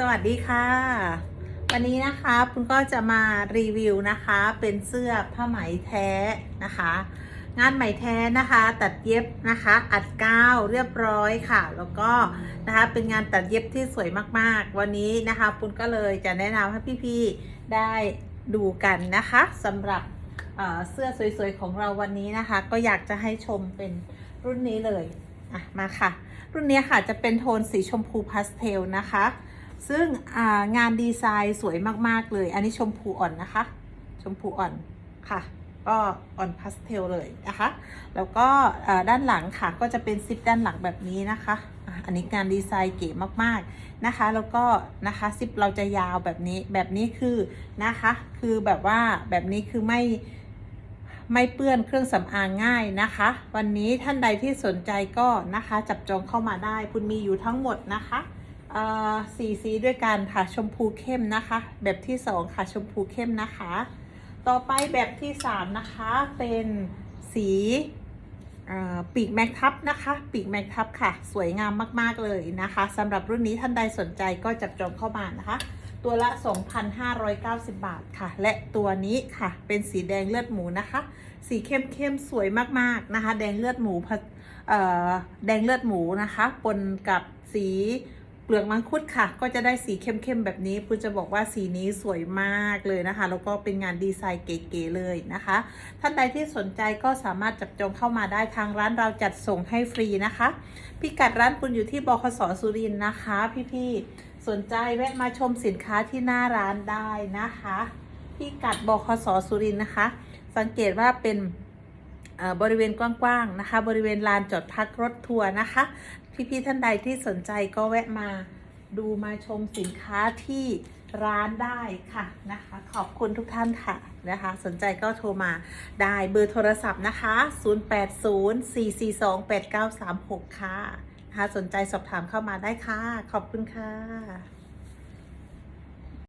สวัสดีค่ะ วันนี้นะคะคุณก็จะมารีวิวนะคะ เป็นเสื้อผ้าไหมแท้นะคะ งานไหมแท้นะคะ ตัดเย็บนะคะ อัดก้าวเรียบร้อยค่ะ แล้วก็นะคะเป็นงานตัดเย็บที่สวยมากๆ วันนี้นะคะคุณก็เลยจะแนะนำให้พี่ๆได้ดูกันนะคะสำหรับเสื้อสวยๆของเราวันนี้นะคะ ก็อยากจะให้ชมเป็นรุ่นนี้เลยอะมาค่ะ รุ่นนี้ค่ะจะเป็นโทนสีชมพูพาสเทลนะคะ ซึ่งงานดีไซน์สวยมาก ๆ เลย อันนี้ชมพูอ่อนนะคะ ชมพูอ่อนค่ะ ก็อ่อนพาสเทลเลยนะคะ แล้วก็ด้านหลังค่ะก็จะเป็นซิปด้านหลังแบบนี้นะคะ อันนี้งานดีไซน์เก๋มากๆนะคะ แล้วก็นะคะซิปเราจะยาวแบบนี้ แบบนี้คือนะคะ คือแบบว่าแบบนี้คือไม่ไม่เปื้อนเครื่องสำอางง่ายนะคะ วันนี้ท่านใดที่สนใจก็นะคะ จับจองเข้ามาได้คุณมีอยู่ทั้งหมดนะคะ สีสีด้วยกันค่ะชมพูเข้มนะคะ แบบที่สองค่ะชมพูเข้มนะคะ ต่อไปแบบที่สามนะคะเป็นสีปีกแม็กทับนะคะ ปีกแม็กทับค่ะ สวยงามมาก ๆ เลยนะคะสำหรับรุ่นนี้ท่านใดสนใจก็จับจองเข้ามานะคะ ตัวละ 2,590 บาทค่ะ และตัวนี้ค่ะเป็นสีแดงเลือดหมูนะคะ สีเข้มๆสวยมากๆนะคะ แดงเลือดหมูผสเอ่อแดงเลือดหมูนะคะปนกับสี เปลือกมังคุดค่ะ ก็จะได้สีเข้มๆแบบนี้คุณจะบอกว่าสีนี้สวยมากเลยนะคะ แล้วก็เป็นงานดีไซน์เก๋ๆเลยนะคะ ท่านใดที่สนใจก็สามารถจับจองเข้ามาได้ทางร้านเราจัดส่งให้ฟรีนะคะ พิกัดร้านคุณอยู่ที่บคสสุรินนะคะ พี่ๆสนใจแวะมาชมสินค้าที่หน้าร้านได้นะคะพิกัดบคสสุรินนะคะ สังเกตว่าเป็นเอ่อบริเวณกว้างๆนะคะ บริเวณลานจอดพักรถทัวร์นะคะ พี่ๆท่านใดที่สนใจก็แวะมาดูมาชมสินค้าที่ร้านได้ค่ะนะคะ ขอบคุณทุกท่านค่ะนะคะ สนใจก็โทรมาได้เบอร์โทรศัพท์นะคะ 0804428936 ค่ะนะคะสนใจสอบถามเข้ามาได้ค่ะ ขอบคุณค่ะ